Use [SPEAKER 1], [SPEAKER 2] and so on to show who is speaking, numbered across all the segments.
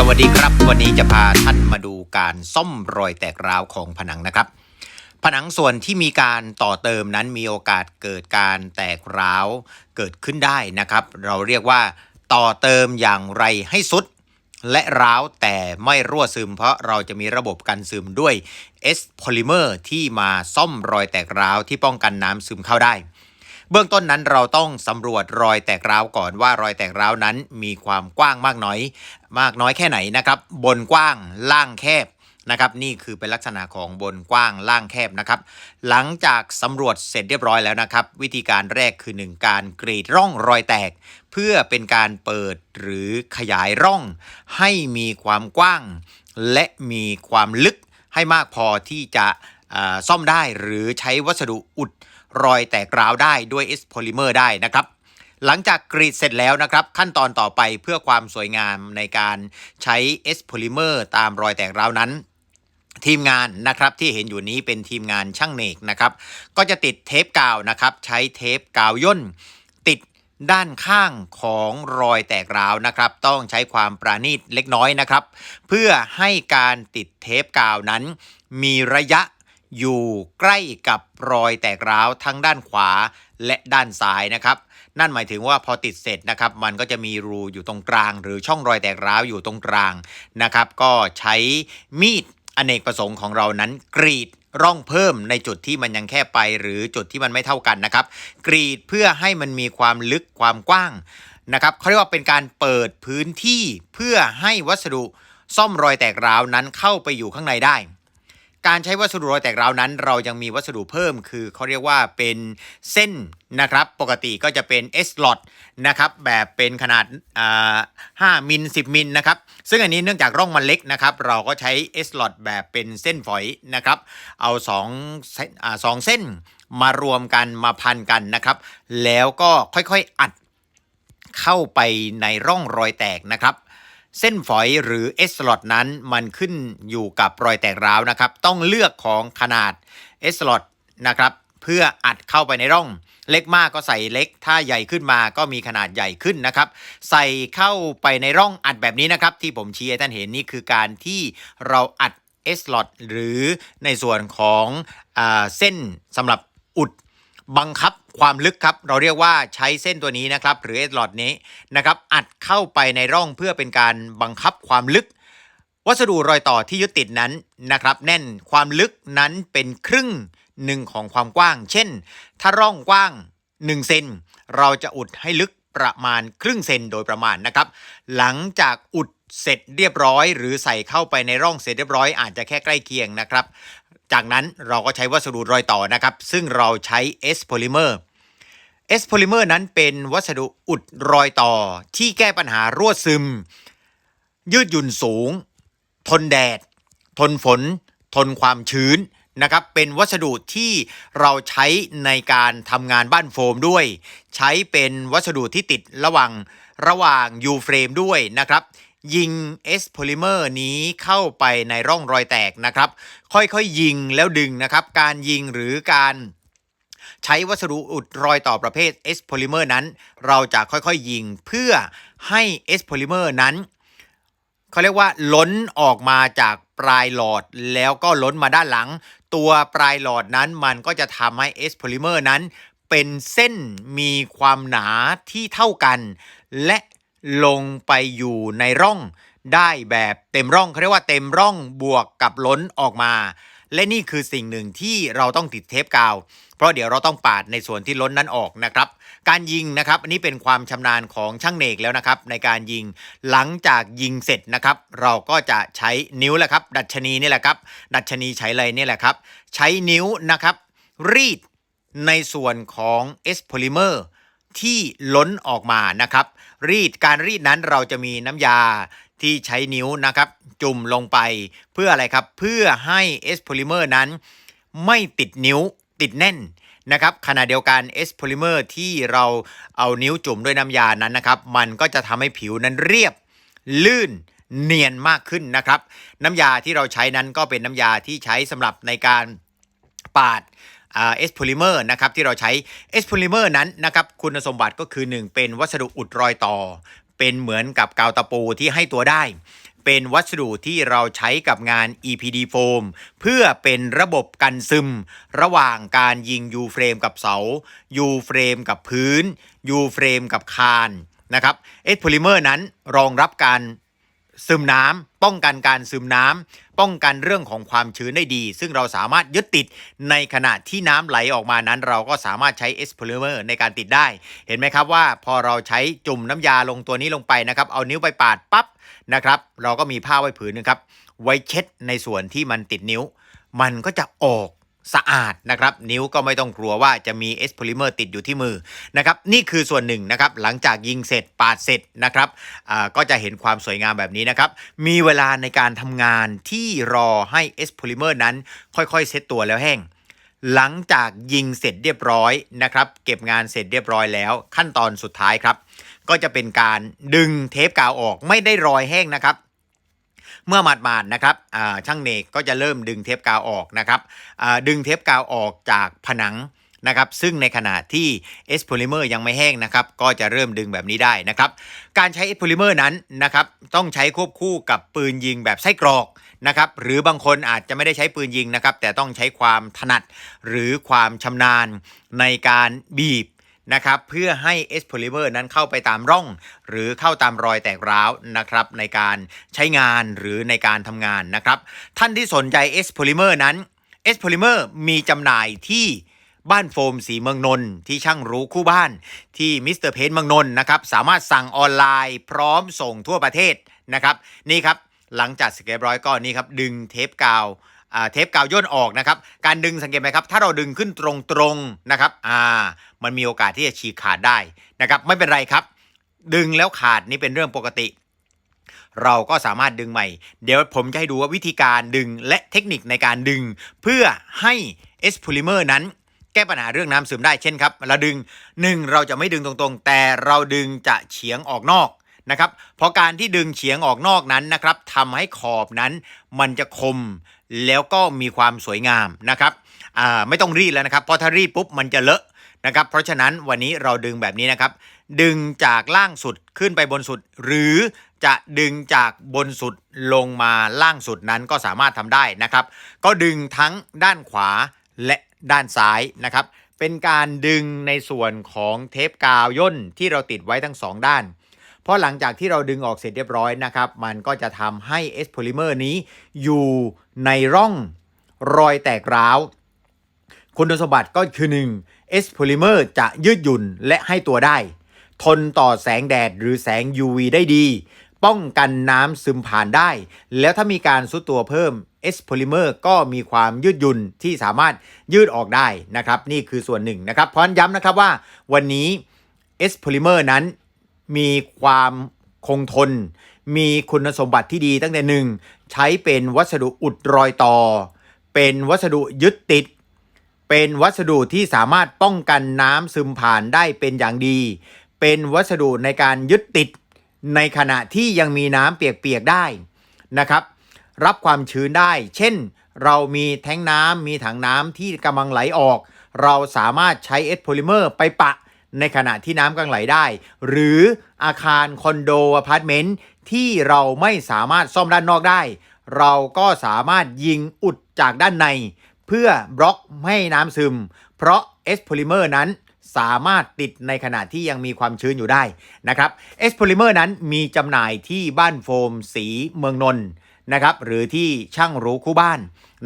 [SPEAKER 1] สวัสดีครับ วันนี้จะพาท่านมาดูการซ่อมรอยแตกร้าวของผนังนะครับ ผนังส่วนที่มีการต่อเติมนั้นมีโอกาสเกิดการแตกร้าวเกิดขึ้นได้นะครับ เราเรียกว่าต่อเติมอย่างไรให้สุด และร้าวแต่ไม่รั่วซึม เพราะเราจะมีระบบกันซึมด้วย S polymer ที่มาซ่อมรอยแตกร้าวที่ป้องกันน้ำซึมเข้าได้ เบื้องต้นนั้นเราต้องสำรวจรอยแตกร้าวก่อนว่ารอยแตกร้าวนั้นมีความกว้างมากน้อย มากน้อยแค่ไหนนะครับ บนกว้างล่างแคบนะครับนี่คือเป็นลักษณะของบนกว้างล่างแคบนะครับหลังจากสำรวจเสร็จเรียบร้อยแล้วนะครับ วิธีการแรกคือ 1 การกรีดร่องรอยแตก เพื่อเป็นการเปิดหรือขยายร่อง ให้มีความกว้าง และมีความลึกให้มากพอที่จะซ่อมได้หรือใช้วัสดุอุด รอยแตกร้าวได้ด้วย S polymer ได้นะครับ หลังจากกรีดเสร็จแล้วนะครับ ขั้นตอนต่อไปเพื่อความสวยงามในการใช้ S polymer ตามรอยแตกร้าวนั้นทีมงานนะครับที่เห็นอยู่นี้เป็นทีมงานช่างเนกนะครับ ก็จะติดเทปกาวนะครับ ใช้เทปกาวย่น ติดด้านข้างของรอยแตกร้าวนะครับ ต้องใช้ความประณีตเล็กน้อยนะครับ เพื่อให้การติดเทปกาวนั้น มีระยะ อยู่ใกล้กับรอยแตกร้าวทั้งด้านขวาและด้านซ้ายนะครับ นั่นหมายถึงว่าพอติดเสร็จนะครับ มันก็จะมีรูอยู่ตรงกลาง หรือช่องรอยแตกร้าวอยู่ตรงกลางนะครับ ก็ใช้มีดอเนกประสงค์ของเรานั้นกรีดร่องเพิ่มในจุดที่มันยังแคบไปหรือจุดที่มันไม่เท่ากันนะครับ กรีดเพื่อให้มันมีความลึกความกว้างนะครับเขาเรียกว่าเป็นการเปิดพื้นที่เพื่อให้วัสดุซ่อมรอยแตกร้าวนั้นเข้าไปอยู่ข้างในได้ การใช้วัสดุรอยแตกร้าวนั้น เรายังมีวัสดุเพิ่ม คือเขาเรียกว่าเป็นเส้นนะครับ ปกติก็จะเป็น S lot นะครับแบบเป็นขนาดอ่ามิล10 มิลนะครับ ซึ่งอันนี้เนื่องจากร่องมันเล็กนะครับ เราก็ใช้ S lot แบบเป็นเส้นฝอยนะครับ เอา2เส้นอ่าสองเส้นมารวมกันมาพันกันนะครับ แล้วก็ค่อยๆอัดเข้าไปในร่องรอยแตกนะครับ เส้นฝอยหรือ S slot นั้นมันขึ้นอยู่กับรอยแตกร้าวนะครับ ต้องเลือกของขนาด S slot นะครับ เพื่ออัดเข้าไปในร่อง เล็กมากก็ใส่เล็ก ถ้าใหญ่ขึ้นมาก็มีขนาดใหญ่ขึ้นนะครับ ใส่เข้าไปในร่องอัดแบบนี้นะครับ ที่ผมชี้ให้ท่านเห็นนี่คือการที่เราอัด S slot หรือในส่วนของอเส้นสำหรับอุด บังคับความลึกครับ เราเรียกว่าใช้เส้นตัวนี้นะครับ หรือเอสลอดนี้นะครับ อัดเข้าไปในร่องเพื่อเป็นการบังคับความลึก วัสดุรอยต่อที่ยึดติดนั้นนะครับ แน่นความลึกนั้นเป็นครึ่งหนึ่งของความกว้าง เช่น ถ้าร่องกว้าง 1 เซนเราจะอุดให้ลึกประมาณครึ่งเซนโดยประมาณนะครับ หลังจากอุดเสร็จเรียบร้อย หรือใส่เข้าไปในร่องเสร็จเรียบร้อยอาจจะแค่ใกล้เคียงนะครับ จากนั้นเราก็ใช้วัสดุรอยต่อนะครับ ซึ่งเราใช้ S polymer S polymer นั้นเป็นวัสดุอุดรอยต่อที่แก้ปัญหารั่วซึม ยืดหยุ่นสูง ทนแดด ทนฝน ทนความชื้นนะครับ เป็นวัสดุที่เราใช้ในการทำงานบ้านโฟมด้วย ใช้เป็นวัสดุที่ติดระหว่างระหว่าง U frame ด้วยนะครับ ยิง S polymer นี้เข้าไปในร่องรอยแตกนะครับ ค่อยๆยิงแล้วดึงนะครับ การยิงหรือการใช้วัสดุอุดรอยต่อประเภท S polymer นั้น เราจะค่อยๆยิงเพื่อให้ S polymer นั้นเขาเรียกว่าล้นออกมาจากปลายหลอดแล้วก็ล้นมาด้านหลัง ตัวปลายหลอดนั้นมันก็จะทำให้ S polymer นั้นเป็นเส้นมีความหนาที่เท่ากัน และ ลงไปอยู่ในร่องได้แบบเต็มร่องเขาเรียกว่าเต็มร่องบวกกับล้นออกมา และนี่คือสิ่งหนึ่งที่เราต้องติดเทปกาว เพราะเดี๋ยวเราต้องปาดในส่วนที่ล้นนั้นออกนะครับ การยิงนะครับอันนี้เป็นความชำนาญของช่างเนกแล้วนะครับ ในการยิงหลังจากยิงเสร็จนะครับ เราก็จะใช้นิ้วแหละครับ ดัชนีนี่แหละครับ ดัชนีใช้อะไรนี่แหละครับ ใช้นิ้วนะครับ รีดในส่วนของ S polymer ที่ล้นออกมานะครับ รีดการรีดนั้นเราจะมีน้ำยาที่ใช้นิ้วนะครับ จุ่มลงไปเพื่ออะไรครับ เพื่อให้ S polymer นั้นไม่ติดนิ้วติดแน่นนะครับขณะเดียวกัน S polymer ที่เราเอานิ้วจุ่มด้วยน้ำยานั้นนะครับ มันก็จะทำให้ผิวนั้นเรียบลื่นเนียนมากขึ้นนะครับ น้ำยาที่เราใช้นั้นก็เป็นน้ำยาที่ใช้สำหรับในการปาด เอสโพลิเมอร์นะครับที่เราใช้เอสโพลิเมอร์นั้นนะครับคุณสมบัติก็คือ 1 เป็นวัสดุอุดรอยต่อ เป็นเหมือนกับกาวตะปูที่ให้ตัวได้ เป็นวัสดุที่เราใช้กับงาน EPD foam เพื่อเป็นระบบกันซึม ระหว่างการยิง U frame กับเสา U frame กับพื้น U frame กับคานนะครับเอสโพลิเมอร์นั้นรองรับการ ซึมน้ำป้องกันการซึมน้ำป้องกันเรื่องของความชื้นได้ดี ซึ่งเราสามารถยึดติดในขณะที่น้ำไหลออกมานั้น เราก็สามารถใช้เอสโพลิเมอร์ในการติดได้ เห็นไหมครับว่าพอเราใช้จุ่มน้ำยาลงตัวนี้ลงไปนะครับ เอานิ้วไปปาดปั๊บนะครับเราก็มีผ้าไว้ผืนนึงครับไว้เช็ดในส่วนที่มันติดนิ้ว มันก็จะออก สะอาดนะครับ นิ้วก็ไม่ต้องกลัวว่าจะมีเอสโพลิเมอร์ติดอยู่ที่มือนะครับนี่คือส่วนหนึ่งนะครับหลังจากยิงเสร็จปาดเสร็จนะครับก็จะเห็นความสวยงามแบบนี้นะครับมีเวลาในการทำงานที่รอให้เอสโพลิเมอร์นั้นค่อยๆ เซตตัวแล้วแห้งหลังจากยิงเสร็จเรียบร้อยนะครับ เก็บงานเสร็จเรียบร้อยแล้ว ขั้นตอนสุดท้ายครับ ก็จะเป็นการดึงเทปกาวออกไม่ได้รอยแห้งนะครับ เมื่อหมาดๆนะครับช่างเนกก็จะเริ่มดึงเทปกาวออกนะครับดึงเทปกาวออกจากผนังนะครับซึ่งในขณะที่เอสโพลิเมอร์ยังไม่แห้งนะครับก็จะเริ่มดึงแบบนี้ได้นะครับการใช้เอสโพลิเมอร์นั้นนะครับต้องใช้ควบคู่กับปืนยิงแบบไส้กรอกนะครับหรือบางคนอาจจะไม่ได้ใช้ปืนยิงนะครับแต่ต้องใช้ความถนัดหรือความชำนาญในการบีบ นะครับเพื่อให้เอสโพลิเมอร์นั้นเข้าไปตามร่อง หรือเข้าตามรอยแตกร้าวนะครับในการใช้งานหรือในการทำงานนะครับท่านที่สนใจเอสโพลิเมอร์นั้นเอสโพลิเมอร์มีจำหน่ายที่บ้านโฟมสีเมืองนนท์ที่ช่างรู้คู่บ้านที่มิสเตอร์เพนเมืองนนท์นะครับสามารถสั่งออนไลน์พร้อมส่งทั่วประเทศนะครับนี่ครับหลังจากสเก็ตร้อยก็นี่ครับดึงเทปกาวเทปกาวย่นออกนะครับการดึงสังเกตไหมครับถ้าเราดึงขึ้นตรงๆนะครับอ่า มันมีโอกาสที่จะฉีกขาดได้นะครับไม่เป็นไรครับ ดึงแล้วขาดนี่เป็นเรื่องปกติ เราก็สามารถดึงใหม่ เดี๋ยวผมจะให้ดูว่าวิธีการดึงและเทคนิคในการดึง เพื่อให้เอสโพลิเมอร์นั้นแก้ปัญหาเรื่องน้ำซึมได้เช่นครับเราดึง 1 เราจะไม่ดึงตรงๆ แต่เราดึงจะเฉียงออกนอกนะครับเพราะการที่ดึงเฉียงออกนอกนั้นนะครับทำให้ขอบนั้นมันจะคมแล้วก็มีความสวยงามนะครับไม่ต้องรีดแล้วนะครับเพราะถ้ารีดปุ๊บมันจะเลอะ นะครับ เพราะฉะนั้นวันนี้เราดึงแบบนี้นะครับ ดึงจากล่างสุดขึ้นไปบนสุด หรือจะดึงจากบนสุดลงมาล่างสุดนั้นก็สามารถทำได้นะครับ ก็ดึงทั้งด้านขวาและด้านซ้ายนะครับ เป็นการดึงในส่วนของเทปกาวย่นที่เราติดไว้ทั้งสองด้าน เพราะหลังจากที่เราดึงออกเสร็จเรียบร้อยนะครับ มันก็จะทำให้เอสโพลิเมอร์นี้อยู่ในร่องรอยแตกร้าว คุณสมบัติก็คือ 1 เอสโพลิเมอร์จะยืดหยุ่นและให้ตัวได้ ทนต่อแสงแดดหรือแสง UV ได้ดี ป้องกันน้ำซึมผ่านได้ แล้วถ้ามีการซุดตัวเพิ่มเอสโพลิเมอร์ก็มีความยืดหยุ่นที่สามารถยืดออกได้นะครับ นี่คือส่วนหนึ่งนะครับ เพราะฉะนั้นย้ำนะครับว่าวันนี้เอสโพลิเมอร์นั้นมีความคงทน มีคุณสมบัติที่ดีตั้งแต่หนึ่งใช้เป็นวัสดุอุดรอยต่อ เป็นวัสดุยึดติด เป็นวัสดุที่สามารถป้องกันน้ำซึมผ่านได้เป็นอย่างดี เป็นวัสดุในการยึดติดในขณะที่ยังมีน้ำเปียกๆได้นะครับ รับความชื้นได้ เช่น เรามีแท้งน้ำมีถังน้ำที่กำลังไหลออก เราสามารถใช้เอสโพลิเมอร์ไปปะในขณะที่น้ำกำลังไหลได้ หรืออาคารคอนโดอพาร์ตเมนต์ที่เราไม่สามารถซ่อมด้านนอกได้ เราก็สามารถยิงอุดจากด้านใน เพื่อบล็อกไม่ให้น้ำซึม เพราะเอสโพลิเมอร์นั้นสามารถติดในขณะที่ยังมีความชื้นอยู่ได้นะครับเอสโพลิเมอร์นั้นมีจำหน่ายที่บ้านโฟมสีเมืองนนท์นะครับหรือที่ช่างรู้คู่บ้าน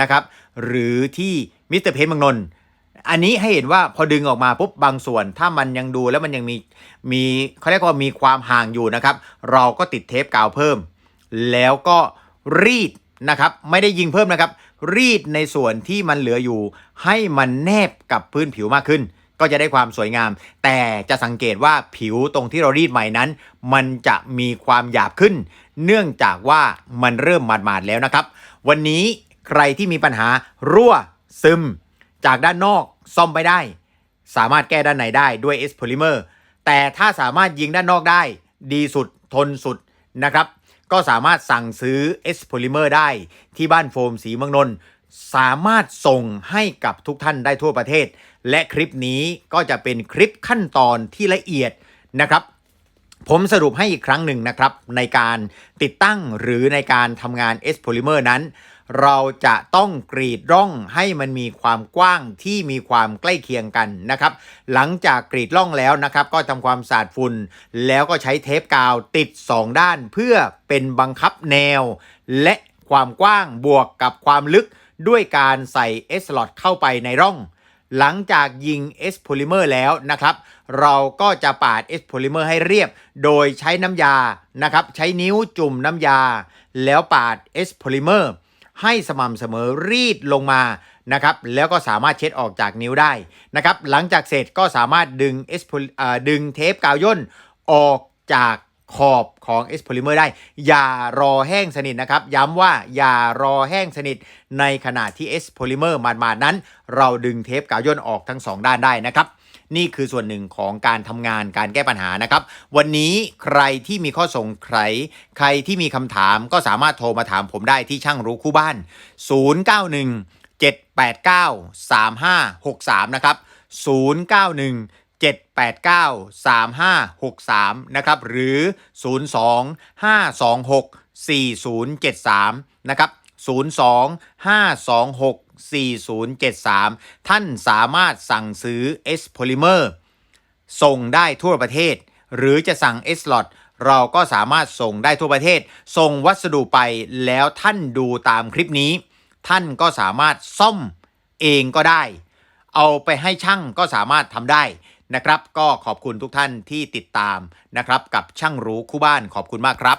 [SPEAKER 1] นะครับหรือที่มิสเตอร์เพนเมืองนนท์อันนี้ให้เห็นว่าพอดึงออกมาปุ๊บบางส่วน ถ้ามันยังดูแล้วมันยังมีมีเขาเรียกว่ามีความห่างอยู่นะครับ เราก็ติดเทปกาวเพิ่ม แล้วก็รีดนะครับ ไม่ได้ยิงเพิ่มนะครับ รีดในส่วนที่มันเหลืออยู่ ให้มันแนบกับพื้นผิวมากขึ้น ก็จะได้ความสวยงาม แต่จะสังเกตว่าผิวตรงที่เรารีดใหม่นั้น มันจะมีความหยาบขึ้น เนื่องจากว่ามันเริ่มหมาดๆแล้วนะครับ วันนี้ใครที่มีปัญหารั่วซึม จากด้านนอกซ่อมไม่ได้ สามารถแก้ด้านในได้ด้วย S polymer แต่ถ้าสามารถยิงด้านนอกได้ ดีสุดทนสุดนะครับ ก็สามารถสั่งซื้อ S polymer ได้ที่บ้านโฟมสีเมืองนนท์สามารถส่งให้กับทุกท่านได้ทั่วประเทศ และคลิปนี้ก็จะเป็นคลิปขั้นตอนที่ละเอียดนะครับ ผมสรุปให้อีกครั้งหนึ่งนะครับ ในการติดตั้งหรือในการทำงาน S polymer นั้น เราจะต้องกรีดร่องให้มันมีความกว้างที่มีความใกล้เคียงกันนะครับ หลังจากกรีดร่องแล้วนะครับ ก็ทำความสะอาดฝุ่น แล้วก็ใช้เทปกาวติด 2 ด้านเพื่อเป็นบังคับแนว และความกว้างบวกกับความลึกด้วยการใส่ S slot เข้าไปในร่อง หลังจากยิง S polymer แล้วนะครับ เราก็จะปาด S polymer ให้เรียบ โดยใช้น้ำยานะครับ ใช้นิ้วจุ่มน้ำยา แล้วปาด S polymer ให้สม่ำเสมอรีดลงมานะครับแล้วก็สามารถเช็ดออกจากนิ้วได้นะครับหลังจากเสร็จก็สามารถดึง S poly อ่าดึงเทปกาวย่นออกจากขอบของ S polymer ได้ อย่ารอแห้งสนิทนะครับ ย้ำว่าอย่ารอแห้งสนิทในขณะที่ S polymer มอร์มาๆนั้น เราดึงเทปกาวย่นออกทั้งสองด้านได้นะครับ นี่คือส่วนหนึ่งของการทำงานการแก้ปัญหานะครับ วันนี้ใครที่มีข้อสงสัยใครที่มีคำถามก็สามารถโทรมาถามผมได้ที่ช่างรู้คู่บ้าน 091 789 3563 นะครับ 091 789 3563 นะครับ หรือ 02 526 4073 นะครับ 02 526 4073 ท่านสามารถสั่งซื้อ S Polymer ส่งได้ทั่วประเทศ หรือจะสั่ง S Lot เราก็สามารถส่งได้ทั่วประเทศ ส่งวัสดุไปแล้วท่านดูตามคลิปนี้ ท่านก็สามารถซ่อมเองก็ได้ เอาไปให้ช่างก็สามารถทำได้นะครับ ก็ขอบคุณทุกท่านที่ติดตามนะครับ กับช่างรู้คู่บ้านขอบคุณมากครับ